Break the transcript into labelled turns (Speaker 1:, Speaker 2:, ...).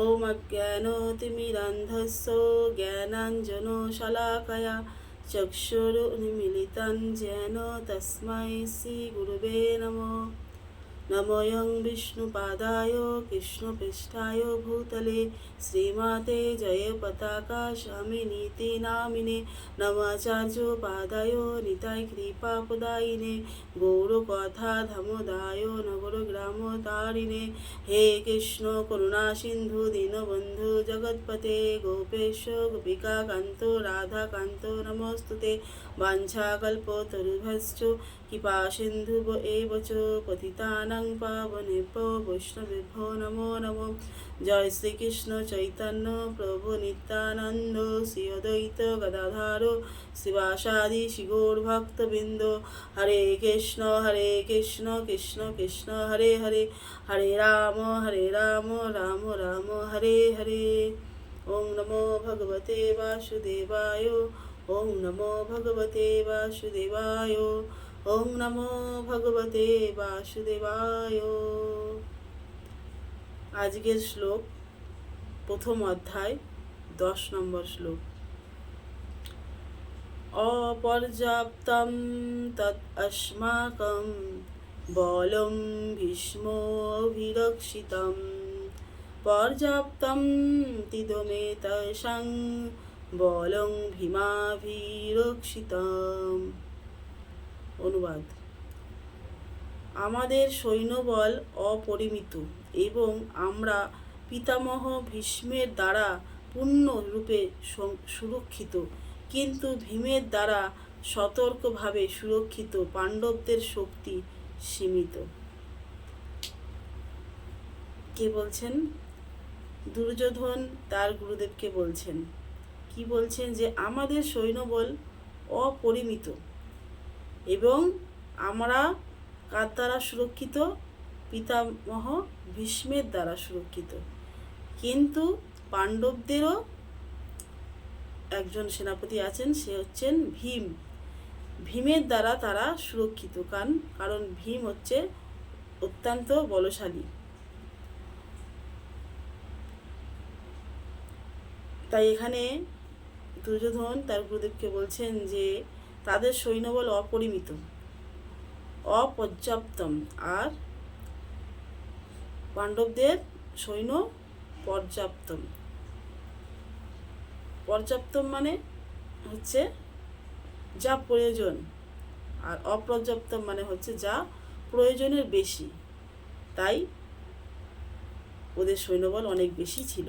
Speaker 1: ॐ अज्ञानोतिमिरन्धस्य ज्ञानाञ्जनशलाकया चक्षुरुन्मिलितं येन तस्मै श्रीगुरुवे नमः নময়ং বিষ্ণুপাদায় কৃষ্ণপৃষ্ঠায় ভূতলে শ্রীমাতে জয় পতাকাশামিনীতে নামিনে নমাচার্যপাদায় নিতাই কৃপাপদায়িনে গৌরকথা ধামদায় নগর গ্রাম তারিণে হে কৃষ্ণ করুণা সিন্ধু দীনবন্ধু জগৎপতে গোপেশ গোপিকা কান্ত রাধা কান্ত নমস্তুতে বাঞ্ছাকল্পতরুভশ্চ কৃপা সিন্ধু এব চ পতিতানা পতিতানাং পাবনে প বৈষ্ণবে ভ নমো নমো জয় শ্রীকৃষ্ণ চৈতন্য প্রভু নিত্যানন্দ শ্রী অদ্বৈত গদাধার শিবাসাদি শিগোর ভক্তবৃন্দ হরে কৃষ্ণ হরে কৃষ্ণ কৃষ্ণ কৃষ্ণ হরে হরে হরে রাম হরে রাম রাম রাম হরে হরে ওং নমো ভগবতে বাসুদেবায় ওং নমো ভগবতে বাসুদেবায় ওং নমো ভগবতে বাসুদেবায় আজকের শ্লোক প্রথম অধ্যায় দশ নম্বর শ্লোক অপর্যাপ্তম তৎ অস্মাকম বলম ভীষ্মভিরক্ষিতম পর্যাপ্তম তিদমেতসং বলং ভীমাভিরক্ষিতম অনুবাদ আমাদের সৈন্যবল অপরিমিত এবং আমরা পিতামহ ভীষ্মের দ্বারা পূর্ণরূপে সুরক্ষিত কিন্তু ভীমের দ্বারা সতর্কভাবে সুরক্ষিত পাণ্ডবদের শক্তি সীমিত কে বলছেন দুর্যোধন তার গুরুদেবকে বলছেন কি বলছেন যে আমাদের সৈন্যবল অপরিমিত এবং আমরা কার দ্বারা সুরক্ষিত পিতামহ ভীষ্মের দ্বারা সুরক্ষিত কিন্তু পাণ্ডবদেরও একজন সেনাপতি আছেন সে হচ্ছেন ভীম ভীমের দ্বারা তারা সুরক্ষিত কারণ কারণ ভীম হচ্ছে অত্যন্ত বলশালী তাই এখানে দুর্যোধন তার গুরুদেবকে বলছেন যে তাদের সৈন্যবল অপরিমিত অপর্যাপ্তম আর পাণ্ডবদের সৈন্য পর্যাপ্তম পর্যাপ্তম মানে হচ্ছে যা প্রয়োজন আর অপর্যাপ্ত মানে হচ্ছে যা প্রয়োজনের বেশি তাই ওদের সৈন্যবল অনেক বেশি ছিল